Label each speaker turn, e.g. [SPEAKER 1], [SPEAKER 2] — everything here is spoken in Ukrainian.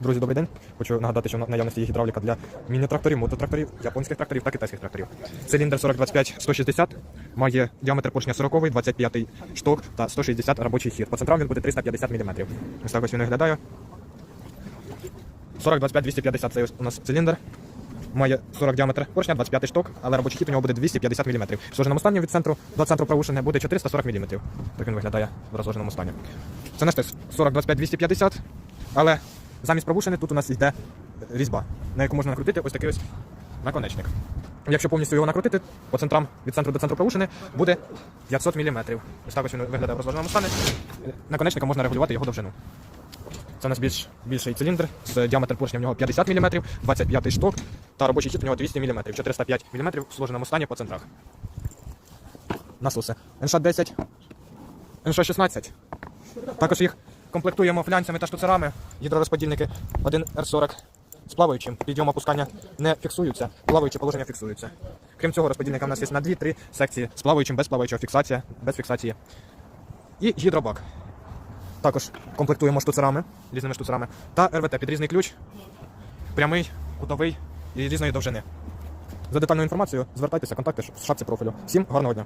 [SPEAKER 1] Друзі, добрий день. Хочу нагадати, що в наявності є гідравліка для міні-тракторів, мототракторів, японських тракторів та китайських тракторів. Циліндр 4025-160 має діаметр поршня 40, 25 шток та 160 робочий хід. По центрам він буде 350 мм. Ось так ось він виглядає. 40-25-250 це у нас циліндр. Має 40 діаметр поршня, 25 шток, але робочий хід у нього буде 250 мм. В сложеному стані від центру до центру правушення буде 440 мм. Так він виглядає в розложеному стані. Це наш тест 40-25-250, але замість правушини тут у нас йде різьба, на яку можна накрутити ось такий ось наконечник. Якщо повністю його накрутити, по центрам від центру до центру правушини буде 500 мм. Ось так ось він виглядає в розложеному стані. Наконечником можна регулювати його довжину. Це у нас більш, більший циліндр з діаметр поршня в нього 50 мм, 25 шток та робочий хід у нього 200 мм, 405 мм в сложеному стані по центрах. Насоси. НШ-10, НШ-16. Також їх комплектуємо флянцями та штуцерами. Гідророзподільники 1Р40 з плаваючим. Підйом опускання не фіксуються, плаваюче положення фіксується. Крім цього, розподільника у нас є на 2-3 секції з плаваючим, без плаваючого фіксація, без фіксації. І гідробак. Також комплектуємо штуцерами, різними штуцерами. Та РВТ підрізний ключ, прямий, кутовий і різної довжини. За детальною інформацією звертайтеся, контакти в шапці профілю. Всім гарного дня!